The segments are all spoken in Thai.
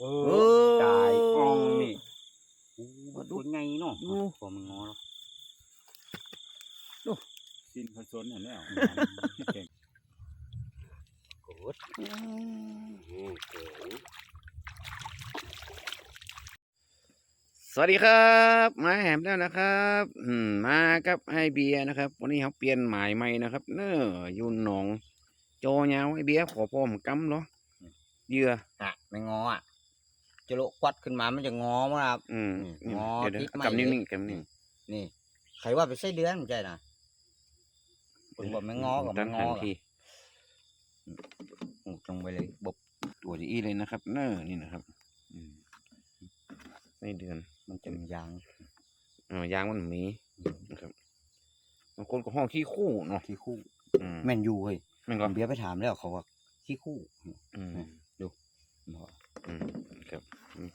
เอเอออตายอ่องนี่โอ้มาดูตัวไงเนาะดูพอมันงอแล้วดูสิ้นผสนเห็นแล้วเก่งกดอืมเก๋สวัสดีครับมาแหมแล้วนะครับอืมมากับไอเบียร์นะครับ วันนี้เขาเปลี่ยนหมายใหม่นะครับ เนออยูหนอง โจยาวไอเบียร์ขอพร้อมกำเหรอเหยื่ออะไม่งออะ จะโละควัดขึ้นมามันจะงอมั้งครับ อืมอืมนี่งอเดี๋ยวติดๆไม้กำเลยนิ่งๆกำนิ่งนี่ใครว่าไปไส้เดือนไม่ใช่นะผมบอกไม่งอกับตั้ไม่งงทัอนกับทีอุดลงไปเลยบบตัวจะอีเลยนะครับเนอนี่นะครับอืมในเดือนมันจะมียางเออยางมันมีนะครับบางคนก็ห้องขี้คู่เนาะขี้คู่อืมแม่นอยู่เฮ้ยแม่นผก็มเบียร์ไปถามแล้วเขาว่าขี้คู่อืมบอก อืมครับอืม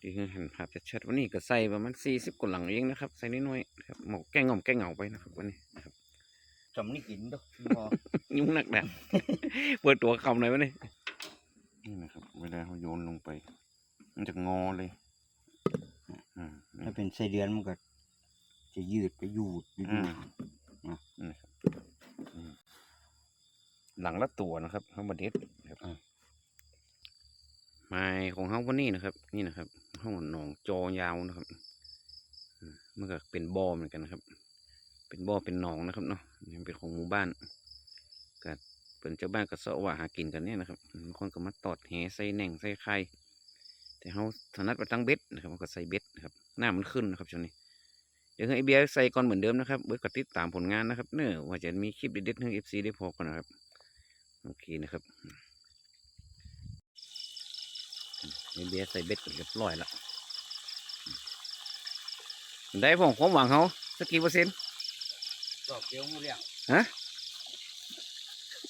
ที่คือหันภาพชัดๆวันนี้ก็ใส่ประมาณสี่สิบกว่าหลังเองนะครับ ใส่น้อยๆนะครับหมกแก้งงอมแก้งเหงาไปนะครับวันนี้นะครับจำนี่กินด้วยพอยุ่งหนักแดดเปิดตัวคำหน่อยวะนี่นี่นะครับเวลาเขาโยนลงไป มันจะงอเลยอืมถ้าเป็นไส้เดือนมันก็จะยืดไปยูดไปอืยูมดนี่นะครับอืมหลังละตัวนะครับเขาบดเด็ดนะครับ ไม้ของเขาวันนี้นะครับ นี่นะครับห้องหนองจอยาวนะครับอืมมันก็เป็นบ่อเหมือนกันนะครับ เป็นบ่อเป็นหนองนะครับเนาะนี่เป็นของหมู่บ้านก็เป็นเจ้าบ้านก็เสาะว่าหากินกันเนี่ยนะครับบางคนก็มาตอดแหใส่แหน่งใส่ไข่แต่เขาถนัดไปตั้งเบ็ดนะครับมันก็ใส่เบ็ดนะครับหน้ามันขึ้นนะครับช่วงนี้เดี๋ยวให้ไอเบียร์ใส่ก่อนเหมือนเดิมนะครับเบิร์ดก็ติดตามผลงานนะครับ เนอว่าจะมีคลิปเด็ดๆให้เอฟซีได้พอกันนะครับโอเคนะครับไอ เบียร์ใส่เบ็ดเรียบร้อยแล้วได้ผมความหวังเขาสักกี่เปอร์เซ็นต์ดอกเดียวมูเรียง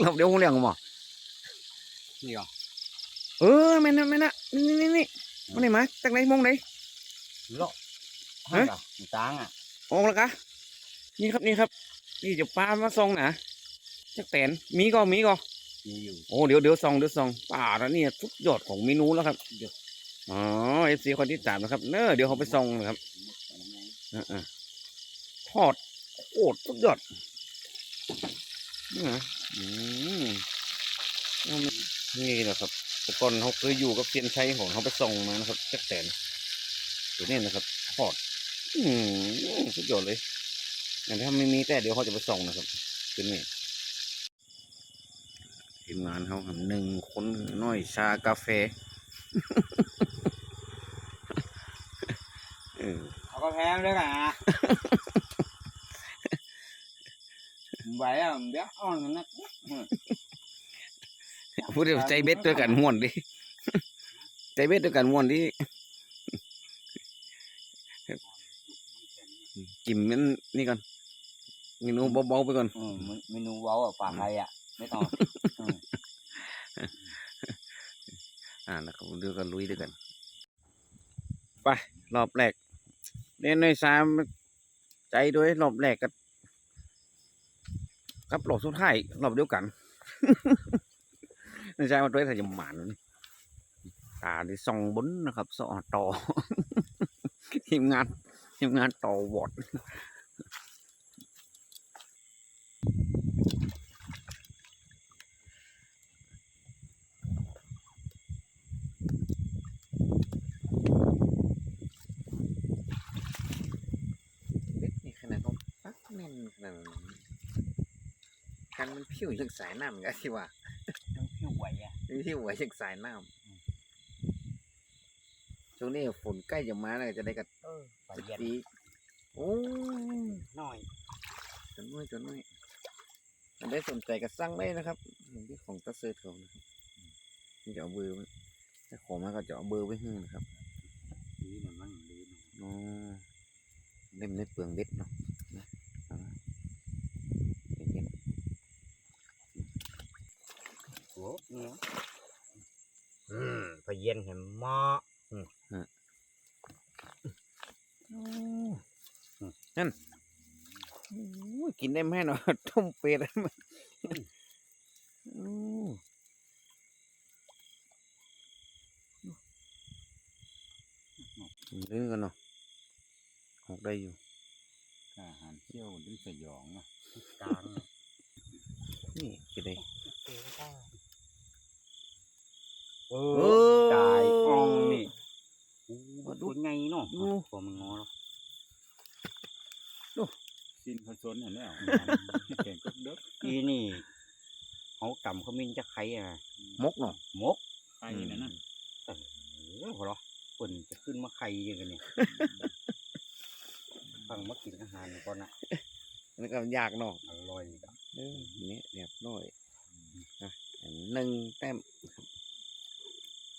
เราเดี๋ยวคงเรียงกันบ่นี่หรอเออแม่นนะแม่นนะนี่นี่นี่มันไหนมาจากไหนมองไหนเลาะฮะฮะตางอะออกแล้วกะนี่ครับนี่ครับ นี่จะปลามาส่องนะจักแตนมีก็มีก็ มีอยู่ โอ้เดี๋ยวเดี๋ยวซองเดี๋ยวซองป่าแล้วเนี่ยทุกยอดของเมนูแล้วครับอ๋อเอฟซีคนที่ตามนะครับเนอะเดี๋ยวเขาไปซองนะครับอ่าทอดโคตรทุกยอดนี่นะอืมนี่แหละครับแต่ก่อนเขาเคยอยู่กับเซียนชัยของเขาไปส่งมานะครับจักแตนตัวนี้นะครับทอด อืมสุดยอดเลยอย่างถ้าไม่มีแต่เดี๋ยวเขาจะไปส่งนะครับขึ้นนี่ ทีมงานเขาครับหนึ่งคนน้อยชากาแฟเออเอาก็แพงด้วยกันอะไหวอะเดี๋ยวอ่อนกันนะพูดถึงใจเบ็ดด้วยกันม่วนดิใจเบ็ดด้วยกันม่วนดิกิมมันนี่ก่อนเมนูเบาๆไปก่อนอืมเมนูเว้าอะปลาไทยอะ ไม่ต้องอืมอ่านะครับเดี๋ยวกันลุยด้วยกัน ไป รอบแรกเล่นในสามใจด้วยรอบแรกกับกับรอบสุดท้ายรอบเดียวกันในใจมาด้วยถ้าจะหมานนี่ตาที่ส่องบนนะครับส่องต่อทีมงานทีมงานต่อวอดเบ็ดนี่ขนาดเขาปักแน่นขนาดนั้นกันมันผิวยังสายน้ำกันที่ว่าทั้งผิวไหวอะนี่ที่หัวยังสายน้ำช่วงนี้ฝนใกล้จะมาแล้วจะได้กับเออปลาสักเย็นทีโอ้หน่อยจนน้อยจนน้อยอันได้สนใจก็สั่งได้นะครับอย่างที่ของตะเซิร์เขานะครับนี่จะเอาเบอร์ไว้ถ้าของมาก็จะเอาเบอร์ไว้ให้นะครับนี่มันมันดีนะอ๋อเล่มในเปลืองเบ็ดเนาะนะเอาละเย็น โอ้เนี่ยอืมปลาเย็นเห็นหม้อๆโอ้นั่นโอ้ยกินได้ไหมเนาะต้มเป็ดได้ไหมโอ้ลื่นกันเนาะออกได้อยู่กล้าหารเที่ยวหรือสยองเนาะกลางนี่จะได้ เอเอออตายอ่องนี่โอ้มาดูตัวไงเนาะดูพอมันงอแล้วกินผสมเห็นแล้วแข่งก็เด็กอีนี่เขากำเขามินจะไข่อะมกเนาะมกไปนั่นน่ะเออพอเหรอเปิ่นจะขึ้นมาไข่ยังกันเนี่ยฟังมากินอาหารก่อนนะนี่ก็ยากเนาะอร่อยจ้ะเออเนี่ยเรียบร้อยนะอันหนึ่งแต้ม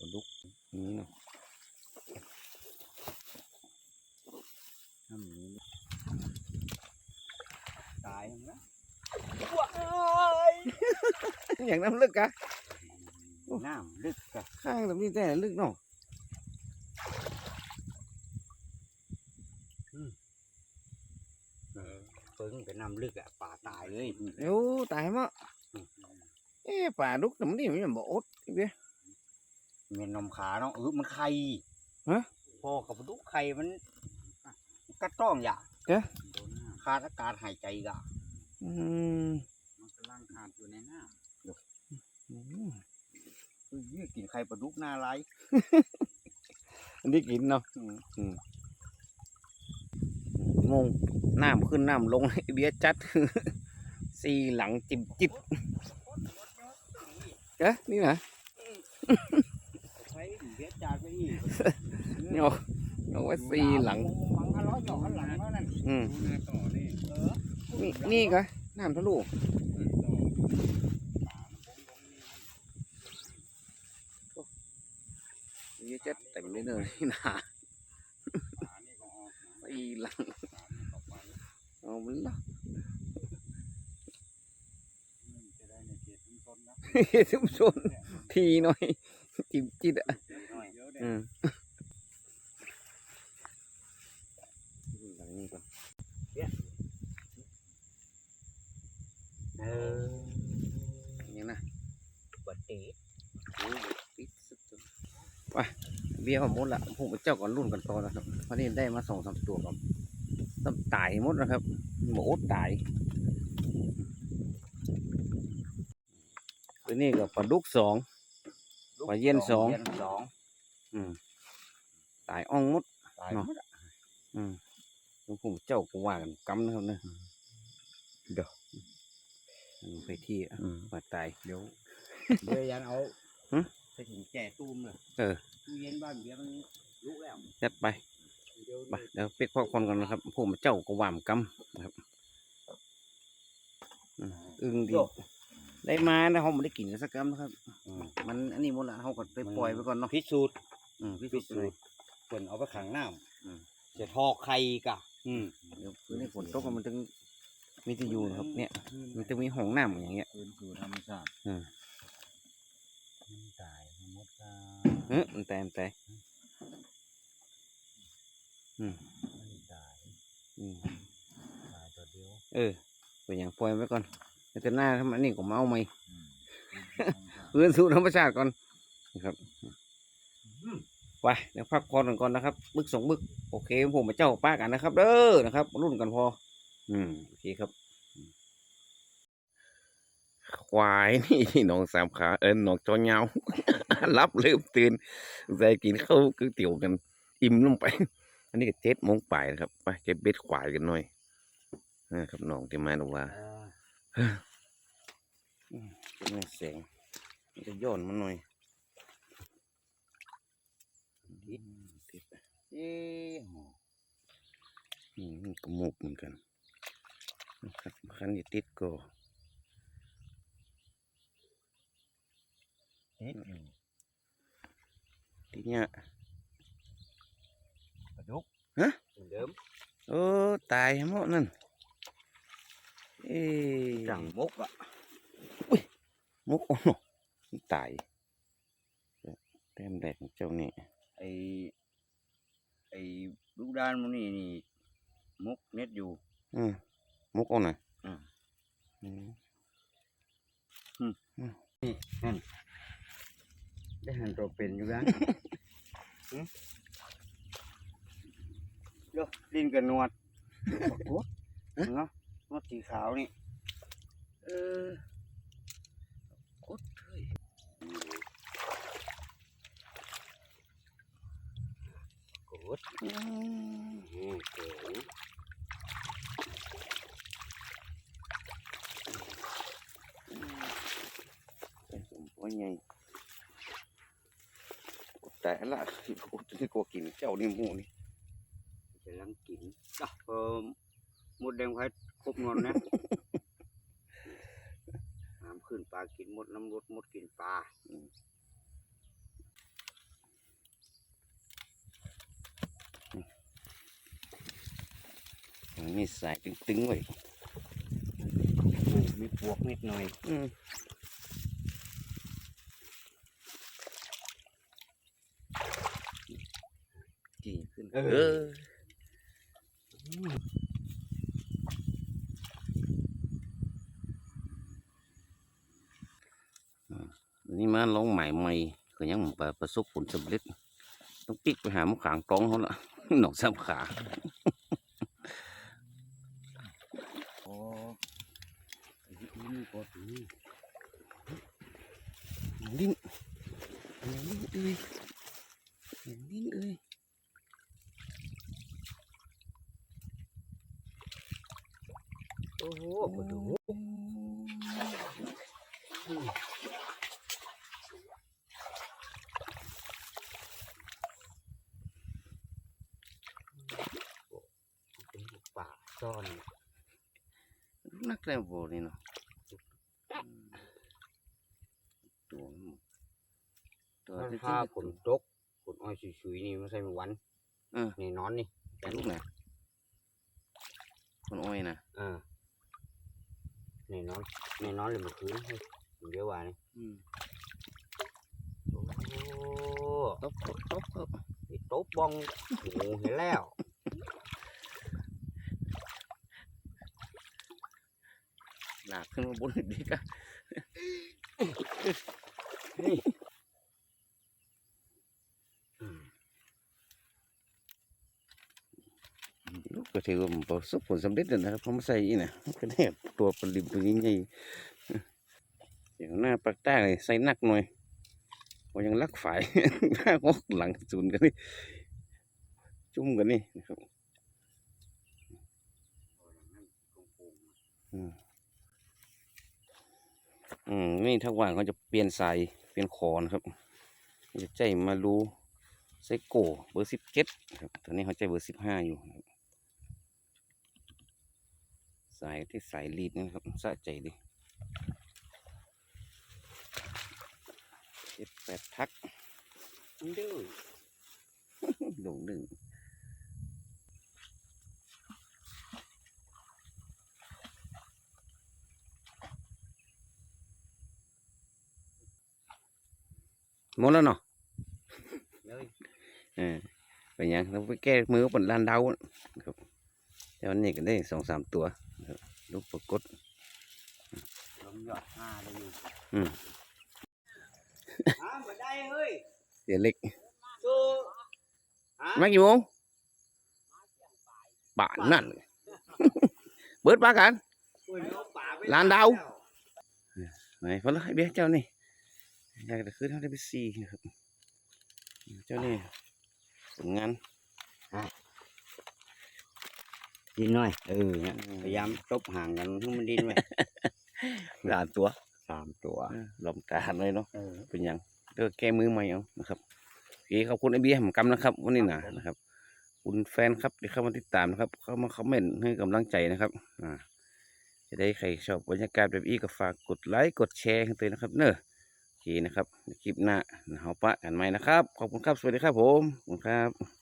ครับปลาดุกนี่เนาะน้ำนี้ตายนะอย่างน้ำลึกอะน้ำลึกกะข้างตรงนี้แต่ลึกเนาะเออเพิ่งเป็นน้ำลึกอะป่าตายเลยเดี๋ยวตายมั้งเอ๊ะปลาดุกแต่มันนี่มันบอกอดเบี้ย เมียนนมขาเนาะเออมันไข่ฮะ พอกับดุกไข่มันกระต้องอย่าโดนน้ขาดอากาศหายใจกะอืมำมันกำลังขาดอยู่ในน้อืมคือยืดกินไข่ปลาดุกหน้าไรอันนี้กินเนาะอืมงงน้ำขึ้นน้ำลงเบี้ยจัด สี่หลังจิบจิบเอ๊ะนี่นะไข่เบียด จานไปอีกเนี่ยเอาเอาไว้สี่หลังมังกะล้อหยอกข้างหลังเท่านั้นอืมำดูหน้าต่อนี่เออนี่นี่ก็น้ำทะลุเบี้ยจัดเต็มเลยเนอะนี่นะป่านี่ก็ออกนะสี่หลังป่านี่ก็ไปเอามันละมันจะได้ในเขตชุมชนนะชุมชนทีหน่อยจิบจิตอะหน่ อืมหลังนี้ก่อนเอออย่างนะบัดเตะไปเบี้ยหมดละผมเจ้าก่อนรุ่นกันต่อนะครับวันนี้ได้มาสองสามตัวกับต้องตายหมดนะครับหมดตายตัวนี้ก็ปลาดุกสองปลาเย็นสอง องอืมตายอ่องหมดตายเนาะหมดอะอืมแล้วผมเจ้าก็ว่ากันกำนะครับเนี่ยเดี๋ยวอืมไปที่อะมาตายเดี๋ยวเดี๋ยวยันเอาหึใส่ถุงแก่ตุ้มเลยเออตู้เย็นบ้านเบี้ยมันลุกแล้วยัดไป เดี๋ยวไปเดี๋ยวปิดพ่อคนก่อนนะครับผมเจ้าก็ว่ามกำนะครับอืมอึ้งดีโยกได้มานะเขาไม่ได้กินสักกำนะครับอืมมันอันนี้หมดละเขาก็ไปปล่อยไปก่อนเนาะพิสูจน์ อืมพี่พิสุดสูเลจยน์เปิ่นเอาไปขังน้อืมำจะทอไข่กะ อืมเดี๋ยวคืนนี้ฝนตกมันถึงมีที่อยู่นะครับ เนี่ย มันจะมีห้องน้ำอย่างเงี้ย คืนสู่ธรรมชาติอืมตายหมดกาเออมันแต่มันแต่อืมตายอืมตายตัวเดียวเออไปอย่างปล่อยไว้ก่อนแล้วแต่หน้าทำอันนี้ก็มาเอาไหมอืมคืนสู่ธรรมชาติคืนสู่ธรรมชาติก่อนนะครับ ไปเดี๋ยวพักผ่อนกันก่อนนะครับบึกสองบึกโอเคผมมาเจ้าป้ากันนะครับ เด้อนะครับ รุ่นกันพอ อืมโอเคครับ ควายนี่น้องสามขาเอินน้องจอเงารับลืมตื่นใส่กินข้าวก๋วยเตี๋ยวกัน อิ่มลงไป อันนี้ก็เจ็ดโมงป่ายนะครับไปเก็บเบ็ดควายกันหน่อยนะครับน้องที่มาดูว่าเป็นไงเสียงมันจะย้อนมันหน่อย ติดติดเอ๊ะอืมมันกระมุกเหมือนกันนะครับคันนี้ติดก็เฮ็ดอยู่ติดเนี่ยปลาดุกฮะเหมือนเดิมโอ้ตายหมดนั่นเอ้จังมกอะมุกโอ้โหตายเต็มแดกของเจ้านี่ ไอไอลูกดานมันนี่นี่มกเน็ตอยู่อืมมุกเอาหน่อยอ่าอืมได้หันตัวเป็นอยู่แล้วดูดินกับหนวดปรากฏเนาะหนวดสีขาวนี่ เออ กดเฮ้ย ก ดอืมเก๋เป็นสมว่าไงแต่ละที่กูที่กูกินเจ้านี่หมูนี่จะลังกินจ้ะเออหมดแดงไว้ครบนอนนะน้ำขึ้นปลากินหมดน้ำรดหมดกินปลา มีสายตึงๆไว้มีปวกนิดหน่อยอืมจีขึ้น เออเอออันนี่มาลองใหม่ใหม่ก็ยังบ่ประสบผลสำเร็จ ต้องปิกไปหาหมุขางกองเขาละหนองสามขา อ๋อ นี่กดนี่ลิ้นลิ้นเอ้ยลิ้นเอ้ยโอ้โหกดดู เป็นป่าซ่อน นักแล้วบ่นี่เนาะตัวมัน ตัวมันที่พาฝนตกฝนอ้อยชุยๆนี่ไม่ใช่มันวันเออ นี่นอนนี่แต่ลูกนะคนอ้อยนะอ่านี่นอนนี่นอนเลยเมื่อคืนเฮ้ยเดี๋ยวว่านี่โอ้ตบตบตบตบยโต๊ะบองโอ้โหเห็นแล้วหนักขึ้นมาบนอีกอะนี่อืม ลู ก็ถือว่ามันประสบผลสำเร็จแล้วนะครับเพราะมาใส่อีนะก็ได้ตัวปลิมตัวนี้ใหญ่เดี๋ยวหน้าปากใต้เลยใส่นักหน่อยว่ายังรักฝ่ายหน้างอกหลังศูนกันนี่จุ่มกันนี่นะครับอืมอืมนี่ถ้าว่างเขาจะเปลี่ยนสายเปลี่ยนคอนครับจะใจมารูไซโก้เบอร์สิบเจ็ดครับตอนนี้เขาใจเบอร์สิบห้าอยู่ครับ สายที่สายลีดนะครับสะใจดิเจ็ดแปดทักดื้อหลงหนึ่งหมดแล้วเนาะเลยเออไปยังเราไปแก้มือบนลานเดาครับแต่วันนี้ก็ได้สองสามตัวนะครับ ลูกปรากฏลงยอดห้าเลยอยู่อืมอ้าวมาได้เฮ้ยเสียเล็กสู้ฮะมากี่โมงป่านนั่นเลยเบิดปากันโอ้ยเอาป่ไปร้านดาวไหนพอแล้วให้เบี้ยเจ้านี่อยากจะขึ้นเท่าได้ไปสี่นะครับ เจ้านี่ผลงาน ดินหน่อยเออเนี่ยพยายามตบห่างกันให้มันดินไว้หลานตัวสามตัวลมตาหันเลยเนาะเออเป็นหยังเด้อแก้มือใหม่เอานะครับโอเคขอบคุณไอเบียร์ผมกำนะครับ วันนี้นะนะครับขอบคุณแฟนครับที่เข้ามาติดตามนะครับ เข้ามาคอมเมนต์ให้กำลังใจนะครับอ่าจะได้ใครชอบบรรยากาศแบบนี้ก็ฝากกดไลค์กดแชร์กันเลยนะครับ เนอะโอเคนะครับในคลิปหน้าเราปะกันใหม่นะครับ ขอบคุณครับ สวัสดีครับผมขอบคุณครับ